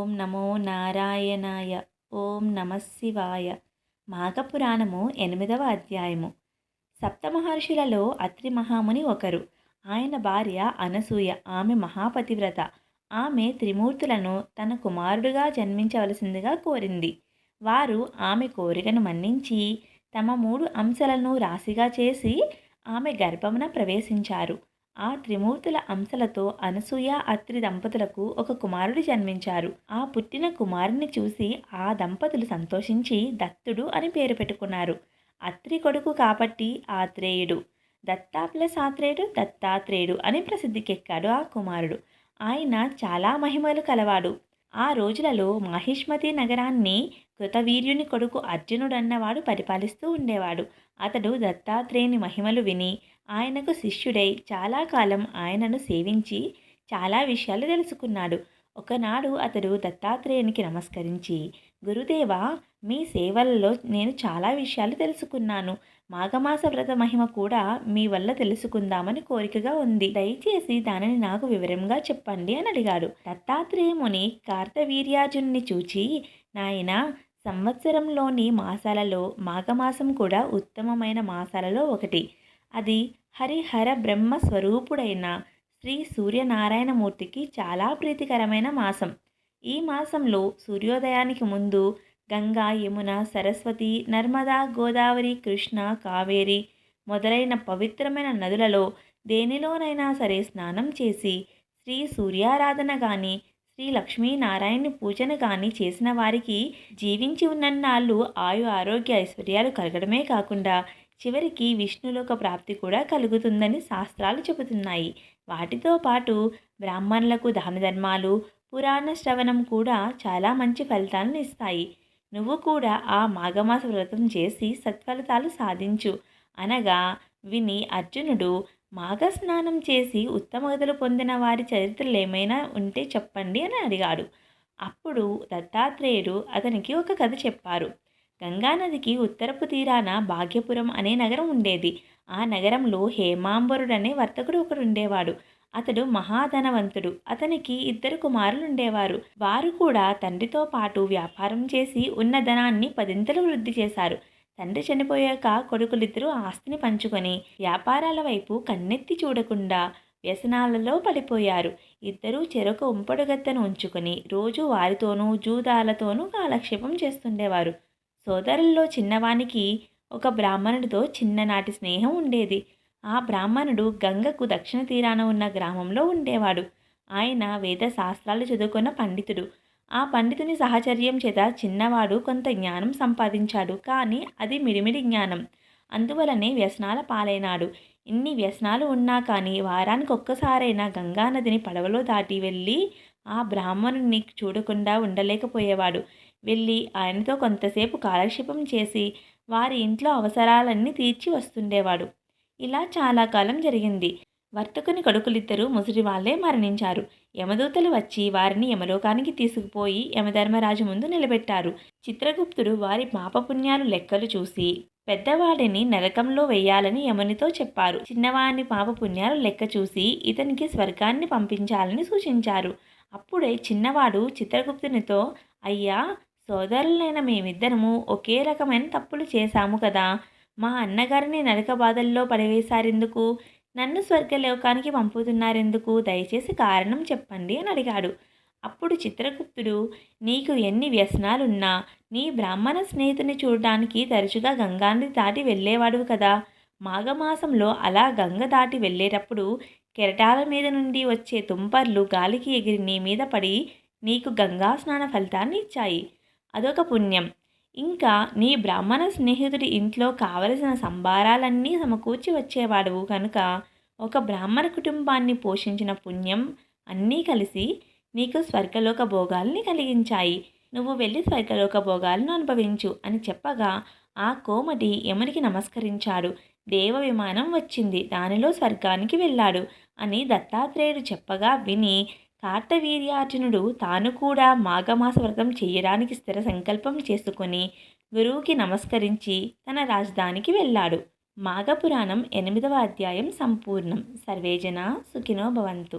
ఓం నమో నారాయణాయ. ఓం నమశివాయ మాఘపురాణము ఎనిమిదవ అధ్యాయము. సప్తమహర్షులలో అత్రి మహాముని ఒకరు. ఆయన భార్య అనసూయ. ఆమె మహాపతివ్రత. ఆమె త్రిమూర్తులను తన కుమారుడుగా జన్మించవలసిందిగా కోరింది. వారు ఆమె కోరికను మన్నించి తమ మూడు అంశాలను రాశిగా చేసి ఆమె గర్భమున ప్రవేశించారు. ఆ త్రిమూర్తుల అంశలతో అనసూయ అత్రి దంపతులకు ఒక కుమారుడు జన్మించారు. ఆ పుట్టిన కుమారుని చూసి ఆ దంపతులు సంతోషించి దత్తుడు అని పేరు పెట్టుకున్నారు. అత్రి కొడుకు కాబట్టి ఆత్రేయుడు. దత్తా ప్లస్ ఆత్రేయుడు దత్తాత్రేయుడు అని ప్రసిద్ధికెక్కాడు ఆ కుమారుడు. ఆయన చాలా మహిమలు కలవాడు. ఆ రోజులలో మహిష్మతి నగరాన్ని కృతవీర్యుని కొడుకు అర్జునుడన్నవాడు పరిపాలిస్తూ ఉండేవాడు. అతడు దత్తాత్రేయుని మహిమలు విని ఆయనకు శిష్యుడై చాలా కాలం ఆయనను సేవించి చాలా విషయాలు తెలుసుకున్నాడు. ఒకనాడు అతడు దత్తాత్రేయునికి నమస్కరించి గురుదేవా మీ సేవలలో నేను చాలా విషయాలు తెలుసుకున్నాను. మాఘమాస వ్రత మహిమ కూడా మీ వల్ల తెలుసుకుందామని కోరికగా ఉంది. దయచేసి దానిని నాకు వివరంగా చెప్పండి అని అడిగాడు. దత్తాత్రేయముని కార్తవీర్యాజుని చూచి నాయన సంవత్సరంలోని మాసాలలో మాఘమాసం కూడా ఉత్తమమైన మాసాలలో ఒకటి. అది హరిహర బ్రహ్మ స్వరూపుడైన శ్రీ సూర్యనారాయణమూర్తికి చాలా ప్రీతికరమైన మాసం. ఈ మాసంలో సూర్యోదయానికి ముందు గంగా యమున సరస్వతి నర్మదా గోదావరి కృష్ణ కావేరి మొదలైన పవిత్రమైన నదులలో దేనిలోనైనా సరే స్నానం చేసి శ్రీ సూర్యారాధన కానీ శ్రీ లక్ష్మీనారాయణ పూజను కానీ చేసిన వారికి జీవించి ఉన్నన్నాళ్ళు ఆయు ఆరోగ్య ఐశ్వర్యాలు కలగడమే కాకుండా చివరికి విష్ణులోక ప్రాప్తి కూడా కలుగుతుందని శాస్త్రాలు చెబుతున్నాయి. వాటితో పాటు బ్రాహ్మణులకు దాన ధర్మాలు పురాణ శ్రవణం కూడా చాలా మంచి ఫలితాలను ఇస్తాయి. నువ్వు కూడా ఆ మాఘమాస వ్రతం చేసి సత్ఫలితాలు సాధించు. అనగా విని అర్జునుడు మాఘ స్నానం చేసి ఉత్తమగతులు పొందిన వారి చరిత్రలు ఏమైనా ఉంటే చెప్పండి అని అడిగాడు. అప్పుడు దత్తాత్రేయుడు అతనికి ఒక కథ చెప్పారు. గంగానదికి ఉత్తరపు తీరాన భాగ్యపురం అనే నగరం ఉండేది. ఆ నగరంలో హేమాంబరుడనే వర్తకుడు ఒకడు ఉండేవాడు. అతడు మహాధనవంతుడు. అతనికి ఇద్దరు కుమారులు ఉండేవారు. వారు కూడా తండ్రితో పాటు వ్యాపారం చేసి ఉన్న ధనాన్ని పదింతలు వృద్ధి చేశారు. తండ్రి చనిపోయాక కొడుకులిద్దరూ ఆస్తిని పంచుకొని వ్యాపారాల వైపు కన్నెత్తి చూడకుండా వ్యసనాలలో పడిపోయారు. ఇద్దరూ చెరొక ఉంపడుగత్తను ఉంచుకొని రోజు వారితోనూ జూదాలతోనూ కాలక్షేపం చేస్తుండేవారు. సోదరుల్లో చిన్నవానికి ఒక బ్రాహ్మణుడితో చిన్ననాటి స్నేహం ఉండేది. ఆ బ్రాహ్మణుడు గంగకు దక్షిణ తీరాన ఉన్న గ్రామంలో ఉండేవాడు. ఆయన వేద శాస్త్రాలు చదువుకున్న పండితుడు. ఆ పండితుని సహచర్యం చేత చిన్నవాడు కొంత జ్ఞానం సంపాదించాడు. కానీ అది మిడిమిడి జ్ఞానం. అందువలనే వ్యసనాల పాలైనాడు. ఇన్ని వ్యసనాలు ఉన్నా కానీ వారానికి ఒక్కసారైనా గంగానదిని పడవలో దాటి వెళ్ళి ఆ బ్రాహ్మణుని చూడకుండా ఉండలేకపోయేవాడు. వెళ్ళి ఆయనతో కొంతసేపు కాలక్షేపం చేసి వారి ఇంట్లో అవసరాలన్నీ తీర్చి వస్తుండేవాడు. ఇలా చాలా కాలం జరిగింది. వర్తకుని కొడుకులిద్దరూ ముసిరి వాళ్ళే మరణించారు. యమదూతలు వచ్చి వారిని యమలోకానికి తీసుకుపోయి యమధర్మరాజు ముందు నిలబెట్టారు. చిత్రగుప్తుడు వారి పాపపుణ్యాలు లెక్కలు చూసి పెద్దవాడిని నరకంలో వేయాలని యమునితో చెప్పారు. చిన్నవాడిని పాపపుణ్యాలు లెక్క చూసి ఇతనికి స్వర్గాన్ని పంపించాలని సూచించారు. అప్పుడే చిన్నవాడు చిత్రగుప్తునితో అయ్యా సోదరులైన మేమిద్దరము ఒకే రకమైన తప్పులు చేశాము కదా. మా అన్నగారిని నరక బాధల్లో పడవేశారెందుకు? నన్ను స్వర్గలోకానికి పంపుతున్నారెందుకు? దయచేసి కారణం చెప్పండి అని అడిగాడు. అప్పుడు చిత్రగుప్తుడు నీకు ఎన్ని వ్యసనాలున్నా నీ బ్రాహ్మణ స్నేహితుని చూడడానికి తరచుగా గంగాని దాటి వెళ్ళేవాడు కదా. మాఘమాసంలో అలా గంగ దాటి వెళ్ళేటప్పుడు కెరటాల మీద నుండి వచ్చే తుంపర్లు గాలికి ఎగిరి నీ మీద పడి నీకు గంగా స్నాన ఫలితాన్ని ఇచ్చాయి. అదొక పుణ్యం. ఇంకా నీ బ్రాహ్మణ స్నేహితుడి ఇంట్లో కావలసిన సంభారాలన్నీ సమకూర్చి వచ్చేవాడు కనుక ఒక బ్రాహ్మణ కుటుంబాన్ని పోషించిన పుణ్యం అన్నీ కలిసి నీకు స్వర్గలోక భోగాల్ని కలిగించాయి. నువ్వు వెళ్ళి స్వర్గలోక భోగాలను అనుభవించు అని చెప్పగా ఆ కోమటి యమునికి నమస్కరించాడు. దేవ విమానం వచ్చింది. దానిలో స్వర్గానికి వెళ్ళాడు అని దత్తాత్రేయుడు చెప్పగా విని కార్తవీర్యార్జునుడు తాను కూడా మాఘమాస వ్రతం చేయడానికి స్థిర సంకల్పం చేసుకొని గురువుకి నమస్కరించి తన రాజధానికి వెళ్ళాడు. మాఘపురాణం ఎనిమిదవ అధ్యాయం సంపూర్ణం. సర్వేజన సుఖినో భవంతు.